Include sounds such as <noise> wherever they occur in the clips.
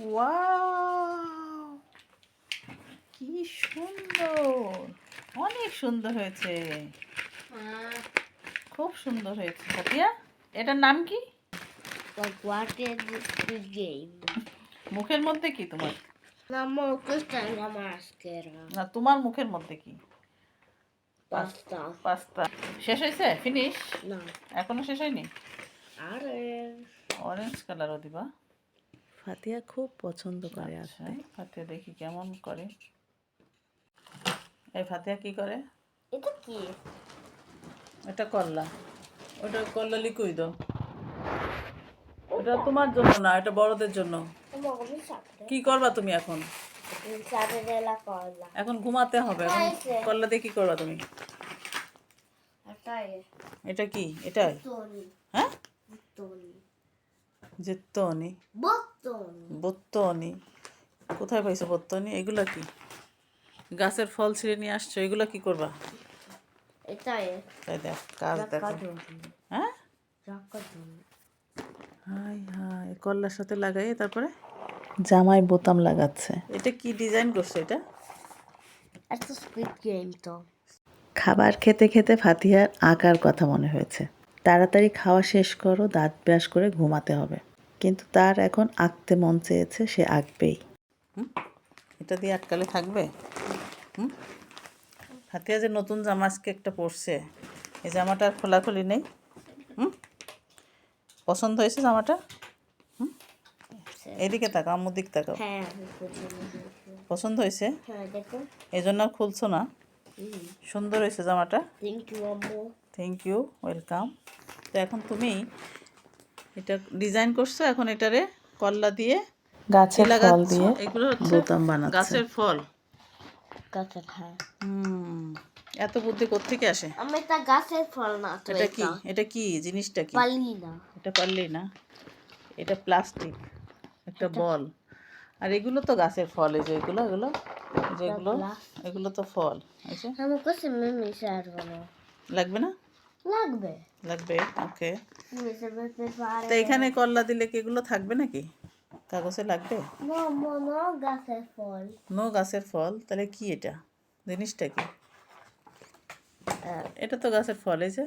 Wow কি সুন্দর! অনেক সুন্দর হয়েছে। খুব সুন্দর হয়েছে। সাথিয়া এটার নাম কি? মুখের মধ্যে কি তোমার? না তোমার মুখের মধ্যে কি? Basta. পাস্তা। শেষ হয়েছে? Finish No. এখনও শেষ হয়নি? Are. অরেঞ্জ কালারও দিবা। ফাতিয়া খুব পছন্দ করে আচ্ছা আসতে ফাতিয়া দেখি কেমন করে। এই ফাতিয়া কি করে? Ito chi? এটা করলা। ওটা করলা লিকুই দাও ওটা তোমার জন্য না এটা বড়দের জন্য। কি করবা তুমি এখন. এখন ঘুমাতে হবে। করলা দিয়ে কি করবা তুমি। এটা কি? এটাই? হ্যাঁ. জেত্তনি. বত্তনি কোথায় পাইছো বত্তনি এগুলা কি? গাছের ফল ছিঁড়ে নিয়ে আসছো এগুলা কি করবা. তাই দেখ কাজ দেখো। হ্যাঁ. হাই হাই করলার সাথে লাগাই তারপরে? জামাই বোতাম লাগাচ্ছে। এটা কি ডিজাইন করছে এটা? Questo Squid Game to. খাবার খেতে খেতে ফাতিহার আঁকার কথা মনে হয়েছে। তাড়াতাড়ি খাওয়া শেষ করো দাঁত ব্রাশ করে ঘুমাতে হবে। কিন্তু তার এখন আঁকতে মন চেয়েছে সে আঁকবেই। এটা দিয়ে আটকালে থাকবে? হুম? হাতিয়া যে নতুন জামা আজকে একটা পরছে এই জামাটা আর খোলাখুলি নেই? হুম? পছন্দ হয়েছে জামাটা? হুম? এদিকে তাকাও আমার দিক তাকাও। হ্যাঁ পছন্দ হয়েছে? হ্যাঁ এই জন্য আর খুলছো না? সুন্দর হয়েছে জামাটা। Thank you thank you welcome তো এখন তুমি এটা ডিজাইন করছ এখন এটারে কল্লা দিয়ে গাছের ফল দিয়ে এগুলো হচ্ছে বোতাম বানাচ্ছে। গাছের ফল। গাছের হ্যাঁ। হুম এত বুদ্ধি কোত্থেকে আসে? আমি এটা গাছের ফল না তো এটা কি? এটা কি? জিনিসটা কি? পালি না। এটা পারলি না? এটা প্লাস্টিক একটা বল। আর এগুলো তো গাছের ফল এই যে এগুলো এগুলো যেগুলো এগুলো তো ফল servono লাগবে না? লাগবে। লাগবে ওকে। তো এখানে কল্লা দিলে কি এগুলো থাকবে নাকি? কাগজে লাগবে? গাছের ফল। নো গাছের ফল তাহলে কি এটা? জিনিসটা কি? এটা তো গাছের ফল এই যে।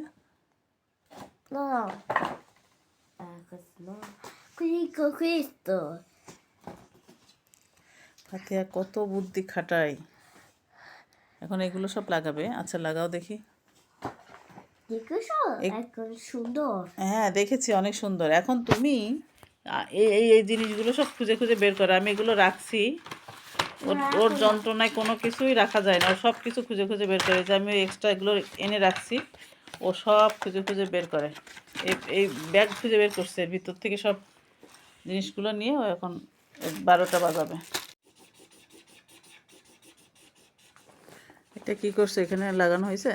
ফাতিয়া কত বুদ্ধি খাটাই এখন এগুলো সব লাগাবে। আচ্ছা লাগাও দেখি। সুন্দর। হ্যাঁ দেখেছি অনেক সুন্দর। এখন তুমি এই এই জিনিসগুলো সব খুঁজে খুঁজে বের করো। আমি এগুলো রাখছি। ওর ওর যন্ত্রণায় কোনো কিছুই রাখা যায় না। সব কিছু খুঁজে খুঁজে বের করে। যে আমি এক্সট্রা এগুলো এনে রাখছি ও সব খুঁজে খুঁজে বের করে। এই এই ব্যাগ খুঁজে বের করছে। ভিতর থেকে সব জিনিসগুলো নিয়ে ও এখন বারোটা বাজাবে। এটা কি করছ? এখানে লাগানো হয়েছে?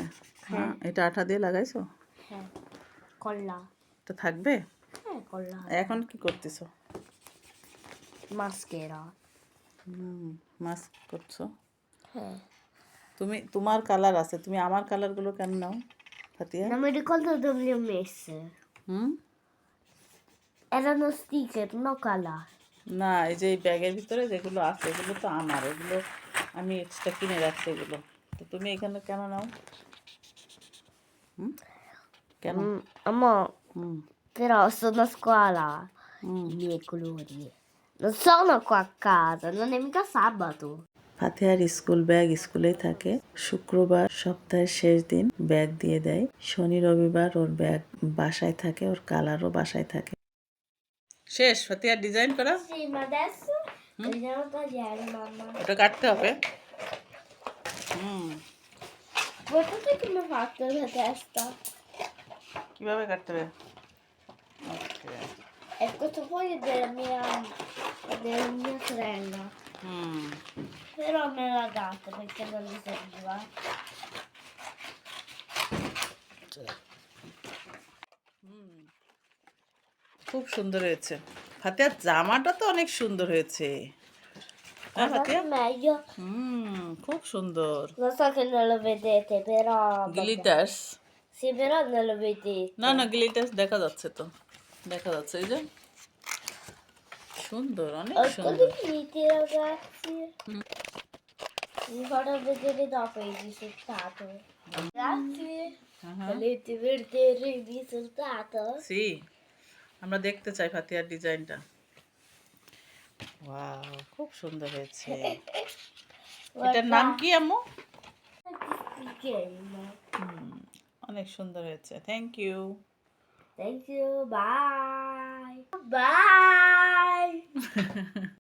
হ্যাঁ। এটা আঠা দিয়ে লাগাইছো? হ্যাঁ এটা থাকবে? হ্যাঁ কলা এখন কি করতেছো? মাস্কেরা। হুম মাস্ক করছ? হ্যাঁ। তুমি তোমার কালার আছে। তুমি আমার কালারগুলো কেন নাও ফাতিয়া. হুম? no color. না এই যে এই ব্যাগের ভিতরে যেগুলো আছে এগুলো তো আমার। এগুলো আমি এক্সট্রা কিনে রাখছি এগুলো। তো তুমি এখানে কেন নাও? হুম কেন Mm, però sono a scuola হুম i miei colori. Non sono qua a casa, non è mica sabato. ফাতিহার স্কুল ব্যাগ স্কুলেই থাকে. শুক্রবার সপ্তাহের শেষ দিন ব্যাগ দিয়ে দেয়। শনি রবিবার ওর ব্যাগ বাসায় থাকে ওর কালারও বাসায় থাকে। শেষ ফাতিয়া ডিজাইন করা. ওটা কাটতে হবে। হুম। Guardate come ho fatto la testa. কীভাবে কাটতে হবে ওকে E questo poi della mia, della mia sorella. হুম Però me l'ha dato perché non gli serviva. খুব সুন্দর হয়েছে ফাতিয়ার জামাটা তো অনেক সুন্দর হয়েছে হ্যাঁ ফাতিয়া Guardate meglio. হুম খুব সুন্দর Lo so che non lo vedete, però... glitters Sì, però non lo vedete. না না গ্লিটার্স দেখা যাচ্ছে তো দেখা যাচ্ছে এই যে সুন্দর অনেক সুন্দর finiti ragazzi. Mm. Vi farò vedere dopo il risultato. Ragazzi, আহা। volete vedere il risultato? সি আমরা দেখতে চাই ফাতিয়ার ডিজাইনটা ওয়াও খুব সুন্দর হয়েছে। <laughs> এটার নাম কি আম্মু? অনেক সুন্দর হয়েছে। Thank you thank you bye Bye. <laughs>